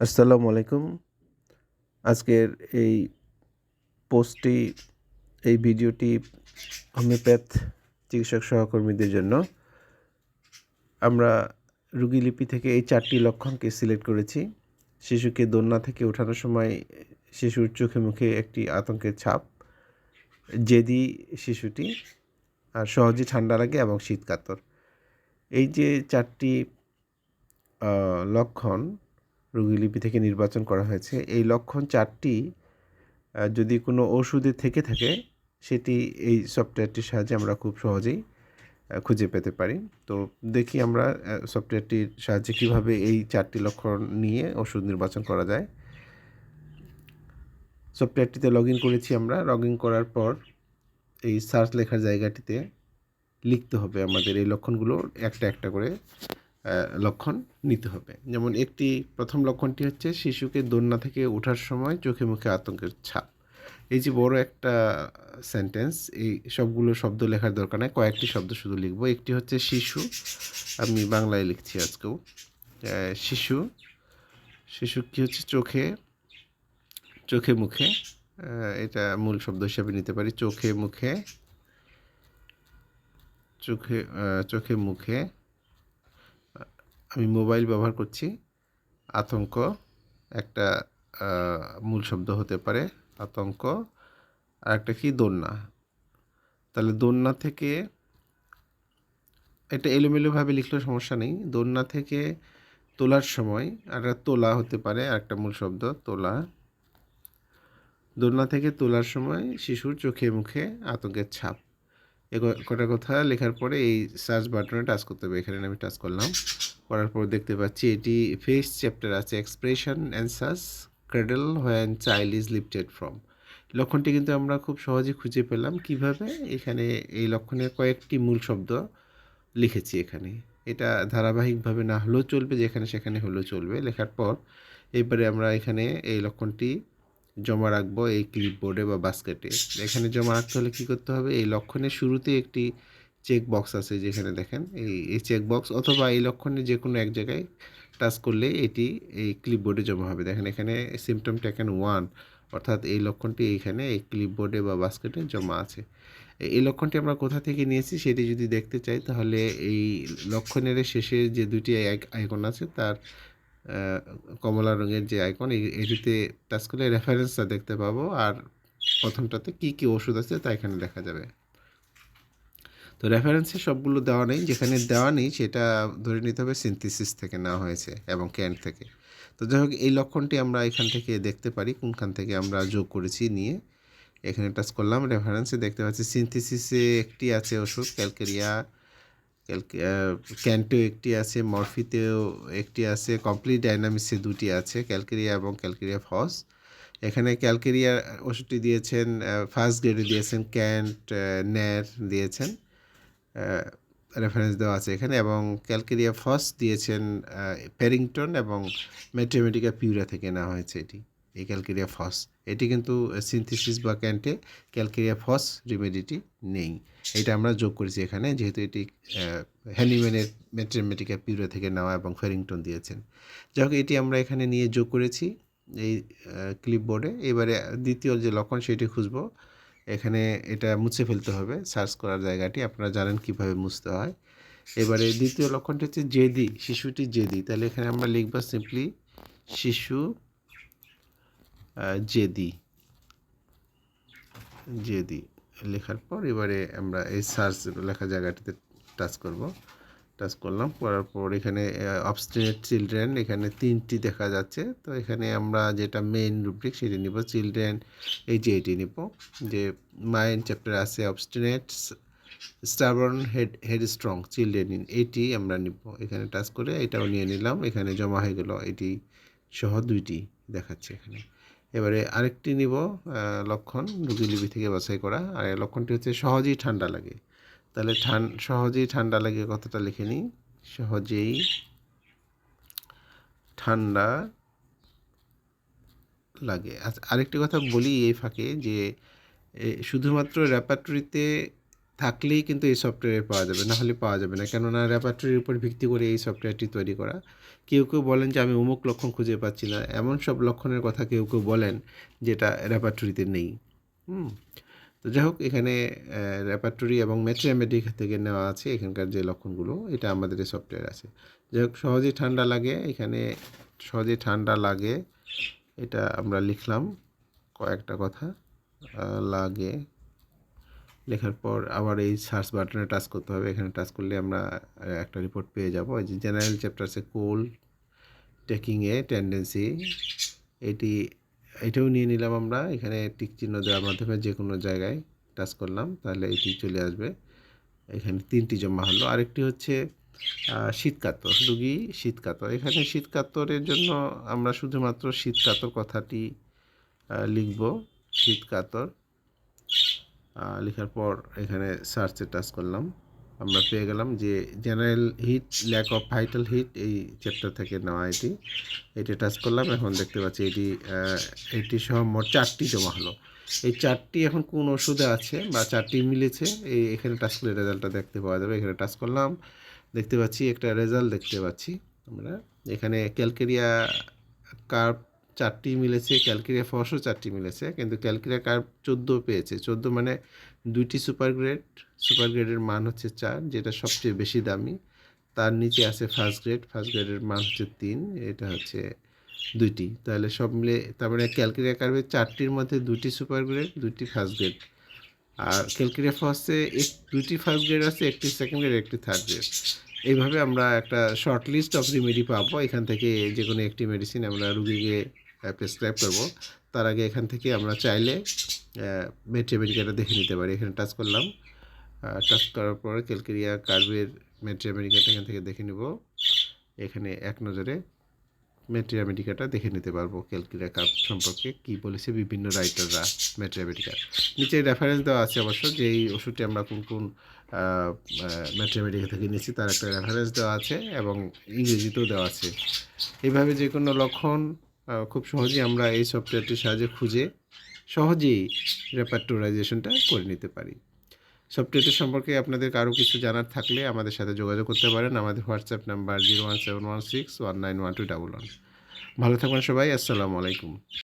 আসসালামু আলাইকুম। আজকের এই পোস্টটি, এই ভিডিওটি হোমিওপ্যাথ চিকিৎসক সহকর্মীদের জন্য। আমরা রুগী লিপি থেকে এই চারটি লক্ষণকে সিলেক্ট করেছি। শিশুকে দোলনা থেকে ওঠানোর সময় শিশুর চোখে মুখে একটি আতঙ্কের ছাপ, জেদি শিশুটি, আর সহজে ঠান্ডা লাগে এবং শীত কাতর। এই যে চারটি লক্ষণ রোগীলিপি থেকে নির্বাচন করা হয়েছে। এই লক্ষণ চারটি যদি কোনো ওষুধে থেকে থাকে, সেটি এই সফটওয়্যারটির সাহায্যে আমরা খুব সহজেই খুঁজে পেতে পারি। তো দেখি আমরা সফটওয়্যারটির সাহায্যে কীভাবে এই চারটি লক্ষণ নিয়ে ওষুধ নির্বাচন করা যায়। সফটওয়্যারটিতে লগ করেছি আমরা। লগ করার পর এই সার্চ লেখার জায়গাটিতে লিখতে হবে আমাদের এই লক্ষণগুলো একটা একটা করে। লক্ষণ নিতে হবে। যেমন একটি প্রথম লক্ষণটি হচ্ছে শিশুকে দোলনা থেকে ওঠার সময় চোখে মুখে আতঙ্কের ছাপ। এই যে বড় একটা সেন্টেন্স এই সবগুলো শব্দ লেখার দরকার নেই, কয়েকটি শব্দ শুধু লিখব। একটি হচ্ছে শিশু, আমি বাংলায় লিখছি আজকেও। শিশু শিশু কী হচ্ছে চোখে চোখে মুখে এটা মূল শব্দ হিসেবে নিতে পারি। চোখে মুখে, চোখে চোখে মুখে আমি মোবাইল ব্যবহার করছি। আতঙ্ক একটা মূল শব্দ হতে পারে। আতঙ্ক। আর একটা কি? দোলনা। তাহলে দোলনা থেকে এটা এলোমেলোভাবে লিখলেও সমস্যা নেই। দোলনা থেকে তোলার সময় একটা তোলা হতে পারে, আর একটা মূল শব্দ তোলা। দোলনা থেকে তোলার সময় শিশুর চোখে মুখে আতঙ্কের ছাপ। এ কটা কথা লেখার পরে এই সার্চ বাটনে টাচ করতে হবে। এখানে আমি টাচ করলাম। করার পর দেখতে পাচ্ছি, এটি ফেস চ্যাপ্টার আছে expression answers cradle when child is lifted from লক্ষণটি কিন্তু আমরা খুব সহজে খুঁজে পেলাম কীভাবে এখানে এই লক্ষণের কয়েকটি মূল শব্দ লিখেছি এখানে। এটা ধারাবাহিকভাবে না হলেও চলবে, যেখানে সেখানে হলেও চলবে। লেখার পর এবারে আমরা এখানে এই লক্ষণটি জমা রাখব এই ক্লিপবোর্ডে বা বাস্কেটে এখানে জমা রাখতে হলে কী করতে হবে? এই লক্ষণের শুরুতে একটি চেক বক্স আছে যেখানে দেখেন, এই এই চেক বক্স অথবা এই লক্ষণে যে কোনো এক জায়গায় টাচ করলে এটি এই ক্লিপবোর্ডে জমা হবে। দেখেন এখানে সিমটম টেকেন ওয়ান অর্থাৎ এই লক্ষণটি এইখানে এই ক্লিপবোর্ডে বা বাস্কেটে জমা আছে। এই লক্ষণটি আমরা কোথা থেকে নিয়েছি সেটি যদি দেখতে চাই তাহলে এই লক্ষণের শেষে যে দুটি আইকন আছে তার কমলা রঙের যে আইকন এটিতে টাচ করলে রেফারেন্সটা দেখতে পাবো। আর প্রথমটাতে কি কি ওষুধ আছে তা এখানে দেখা যাবে। তো রেফারেন্সে সবগুলো দেওয়া নেই। যেখানে দেওয়া নেই, সেটা ধরে নিতে হবে সিনথেসিস থেকে নেওয়া হয়েছে এবং ক্যান্ট থেকে। তো যাই হোক, এই লক্ষণটি আমরা এখান থেকে দেখতে পারি, কোনখান থেকে আমরা যোগ করেছি নিয়ে। এখানে টাচ করলাম রেফারেন্সে দেখতে পাচ্ছি সিনথেসিসে একটি আছে ওষুধ ক্যালকেরিয়া ক্যান্টেও একটি আছে মরফিতেও একটি আছে কমপ্লিট ডাইনামিক্সে দুটি আছে ক্যালকেরিয়া এবং ক্যালকেরিয়া ফস এখানে ক্যালকেরিয়া ওষুধটি দিয়েছেন ফার্স্ট গ্রেডে দিয়েছেন ক্যান্ট ন্যার দিয়েছেন। রেফারেন্স দেওয়া আছে এখানে এবং ক্যালকেরিয়া ফস দিয়েছেন প্যারিংটন এবং ম্যাথমেটিকা পিউরা থেকে নেওয়া হয়েছে এটি, এই ক্যালকেরিয়া ফস। এটি কিন্তু সিনথেসিস বা ক্যান্টে ক্যালকেরিয়া ফস রিমেডিটি নেই। এটা আমরা যোগ করেছি এখানে, যেহেতু এটি হ্যানিম্যানের ম্যাথমেটিকা পিউরা থেকে নেওয়া এবং ফেরিংটন দিয়েছেন। যাই এটি আমরা এখানে নিয়ে যোগ করেছি এই ক্লিপবোর্ডে এবারে দ্বিতীয় যে লক্ষণ সেটি খুঁজবো। এখানে এটা মুছে ফেলতে হবে। সার্চ করার জায়গাটি আপনারা জানেন কীভাবে মুছতে হয়। এবারে দ্বিতীয় লক্ষণটি হচ্ছে জেদি, শিশুটি জেদি। তাহলে এখানে আমরা লিখব সিম্পলি শিশু জেদি। জেদি লেখার পর এবারে আমরা এই সার্চ লেখা জায়গাটিতে টাচ করব। টাচ করলাম, করার পর এখানে অবস্টিনেট চিলড্রেন এখানে তিনটি দেখা যাচ্ছে। তো এখানে আমরা যেটা মেইন রুব্রিক সেটি নিব চিলড্রেন এই যে এটি নিব, যে মাইন্ড চ্যাপ্টার আছে obstinate stubborn head headstrong children in এটি আমরা নিব। এখানে টাচ করে এটাও নিয়ে নিলাম, এখানে জমা হয়ে গেল, এটি সহ দুইটি দেখাচ্ছে এখানে। এবারে আরেকটি নিব লক্ষণ রুগীলিপি থেকে বাছাই করা, আর লক্ষণটি হচ্ছে সহজেই ঠান্ডা লাগে। তাহলে ঠান, সহজেই ঠান্ডা লাগে কথাটা লিখে নিই। সহজেই ঠান্ডা লাগে। আচ্ছা আরেকটি কথা বলি এই ফাঁকে যে শুধুমাত্র র্যাপাটরিতে থাকলেই কিন্তু এই সফটওয়্যার পাওয়া যাবে, না হলে পাওয়া যাবে না। কেননা রেপার্টরির উপর ভিত্তি করে এই সফটওয়্যারটি তৈরি করা। কেউ কেউ বলেন যে, আমি অমুক লক্ষণ খুঁজে পাচ্ছি না। এমন সব লক্ষণের কথা কেউ কেউ বলেন যেটা রেপার্টরিতে নেই। হুম? তো যাই হোক, এখানে রেপার্টরি এবং ম্যাট্রিয়ামেটিক থেকে নেওয়া আছে এখানকার যে লক্ষণগুলো, এটা আমাদের এই সফটওয়্যার আছে। যাই হোক, সহজেই ঠান্ডা লাগে, এখানে সহজেই ঠান্ডা লাগে, এটা আমরা লিখলাম কয়েকটা কথা লাগে। লেখার পর আবার এই সার্চ বাটনে টাচ করতে হবে, এখানে টাচ করলে আমরা একটা রিপোর্ট পেয়ে যাব। যে জেনারেল চ্যাপ্টার আছে কোল টেকিং এ টেন্ডেন্সি এটি এটাও নিয়ে নিলাম আমরা। এখানে টিক চিহ্ন দেওয়ার মাধ্যমে যে কোনো জায়গায় টাচ করলাম, তাহলে এটি চলে আসবে। এখানে তিনটি জমা হলো। আরেকটি হচ্ছে শীতকাতর রুগী শীতকাতর এখানে শীতকাতরের জন্য আমরা শুধুমাত্র শীতকাতর কথাটি লিখব। শীতকাতর লেখার পর এখানে সার্চে টাচ করলাম। আমরা পেয়ে গেলাম যে general heat lack of vital heat এই চ্যাপ্টার থেকে নেওয়া এটি। এটি টাচ করলাম, এখন দেখতে পাচ্ছি এটি এটি সহ মোট চারটি জমা হলো। এই চারটি এখন কোন ওষুধে আছে বা চারটি মিলেছে? এই এখানে টাচ করলে রেজাল্টটা দেখতে পাওয়া যাবে। এখানে টাচ করলাম, দেখতে পাচ্ছি একটা রেজাল্ট দেখতে পাচ্ছি আমরা। এখানে ক্যালকেরিয়া কার্ভ চারটি মিলেছে, ক্যালকেরিয়া ফসও চারটি মিলেছে, কিন্তু ক্যালকেরিয়া কার্ভ চোদ্দ পেয়েছে? চোদ্দ মানে দুইটি সুপার গ্রেড, সুপার গ্রেডের মান হচ্ছে চার, যেটা সবচেয়ে বেশি দামি। তার নিচে আছে ফার্স্ট গ্রেড, ফার্স্ট গ্রেডের মান হচ্ছে তিন, এটা হচ্ছে দুইটি। তাহলে সব মিলে, তার মানে ক্যালকেরিয়া কার্ভের চারটির মধ্যে দুটি সুপার গ্রেড দুটি ফার্স্ট গ্রেড। আর ক্যালকেরিয়া ফসে এক, দুইটি ফার্স্ট গ্রেড আছে, একটি সেকেন্ড গ্রেড, একটি থার্ড গ্রেড। এইভাবে আমরা একটা শর্ট লিস্ট অফ রিমেডি পাবো। এখান থেকে যে কোনো একটি মেডিসিন আমরা রুগীকে প্রেসক্রাইব করব। তার আগে এখান থেকে আমরা চাইলে মেট্রিয়ামেডিকাটা দেখে নিতে পারি। এখানে টাচ করলাম। টাচ করার পরে ক্যালকেরিয়া কার্ভের মেট্রিয়ামেডিকাটা এখান থেকে দেখে নেব। এখানে এক নজরে মেট্রিয়ামেডিকাটা দেখে নিতে পারব, ক্যালকেরিয়া কার্ভ সম্পর্কে কি বলেছে বিভিন্ন রাইটাররা মেট্রিয়ামেডিকা নিচে রেফারেন্স দেওয়া আছে অবশ্য যে এই ওষুধটি আমরা কোন কোন ম্যাট্রিয়ামেডিকা থেকে নিয়েছি, তার একটা রেফারেন্স দেওয়া আছে এবং ইংরেজিতেও দেওয়া আছে। এইভাবে যে কোনো লক্ষণ খুব সহজেই আমরা এই সফটওয়্যারটির সাহায্যে খুঁজে সহজেই রেপার্টোরাইজেশনটা করে নিতে পারি। সফটওয়্যারটি সম্পর্কে আপনাদের কারও কিছু জানার থাকলে আমাদের সাথে যোগাযোগ করতে পারেন। আমাদের WhatsApp number zero one seven one six one nine one two double one. ভালো থাকবেন সবাই, আসসালামু আলাইকুম।